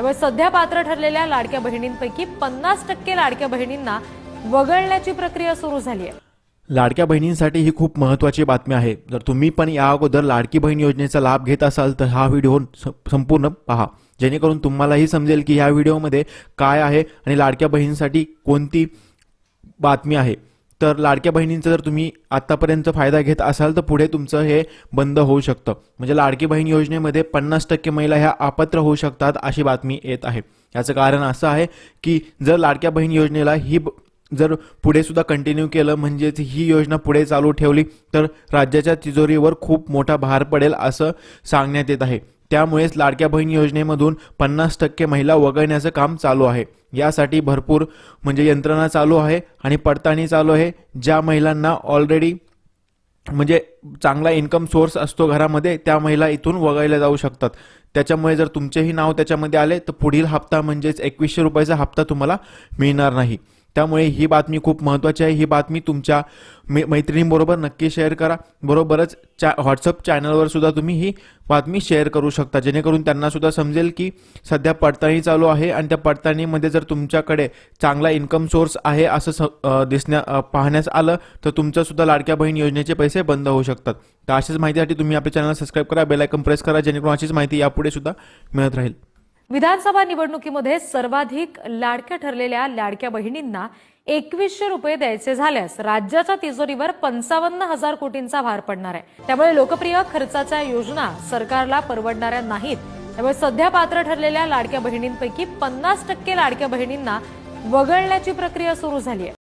त्यामुळे सध्या पात्र ठरलेल्या लाडक्या बहिणींपैकी पन्नास टक्के लाडक्या बहिणींना वगळण्याची प्रक्रिया सुरू झाली आहे. लाडक्या बहिणींसाठी ही खूप महत्त्वाची बातमी आहे. जर तुम्ही पण या अगोदर लाडकी बहीण योजनेचा लाभ घेत असाल तर हा व्हिडिओ स- संपूर्ण पहा. जेणेकरून तुम्हालाही समजेल की ह्या व्हिडिओमध्ये काय आहे आणि लाडक्या बहिणींसाठी कोणती बातमी आहे. तर लाडक्या बहिणींचा जर तुम्ही आत्तापर्यंत फायदा घेत असाल तर पुढे तुमचं हे बंद होऊ शकतं. म्हणजे लाडकी बहीण योजनेमध्ये पन्नास टक्के महिला ह्या अपात्र होऊ शकतात अशी बातमी येत आहे. याचं कारण असं आहे की जर लाडक्या बहीण योजनेला ही जर पुढे सुद्धा कंटिन्यू केलं म्हणजेच ही योजना पुढे चालू ठेवली तर राज्याच्या तिजोरीवर खूप मोठा भार पडेल असं सांगण्यात येत आहे. त्यामुळेच लाडक्या बहीण योजनेमधून पन्नास टक्के महिला वगळण्याचं काम चालू आहे. यासाठी भरपूर म्हणजे यंत्रणा चालू आहे आणि पडताळणी चालू आहे. ज्या महिलांना ऑलरेडी म्हणजे चांगला इन्कम सोर्स असतो घरामध्ये त्या महिला इथून वगळल्या जाऊ शकतात. त्याच्यामुळे जर तुमचेही नाव त्याच्यामध्ये आले तर पुढील हप्ता म्हणजेच एकवीसशे रुपयाचा हप्ता तुम्हाला मिळणार नाही. त्यामुळे ही बातमी खूप महत्त्वाची आहे. ही बातमी तुमच्या मे मैत्रिणींबरोबर नक्की शेअर करा. बरोबरच चा व्हॉट्सअप चॅनलवर सुद्धा तुम्ही ही बातमी शेअर करू शकता. जेणेकरून त्यांना सुद्धा समजेल की सध्या पडताळणी चालू आहे आणि त्या पडताळणीमध्ये जर तुमच्याकडे चांगला इन्कम सोर्स आहे असं स दिसण्या पाहण्यास आलं तर तुमच्यासुद्धा लाडक्या बहीण योजनेचे पैसे बंद होऊ शकतात. तर अशाच माहितीसाठी तुम्ही आपल्या चॅनल सबस्क्राईब करा बेल प्रेस करा जेणेकरून अशीच माहिती यापुढे सुद्धा मिळत राहील. विधानसभा निवडणुकीमध्ये सर्वाधिक लाडक्या ठरलेल्या लाडक्या बहिणींना एकवीसशे रुपये द्यायचे झाल्यास राज्याच्या तिजोरीवर पंचावन्न हजार कोटींचा भार पडणार आहे. त्यामुळे लोकप्रिय खर्चाच्या योजना सरकारला परवडणाऱ्या नाहीत. त्यामुळे सध्या पात्र ठरलेल्या लाडक्या बहिणींपैकी पन्नास टक्के लाडक्या बहिणींना वगळण्याची प्रक्रिया सुरू झाली आहे.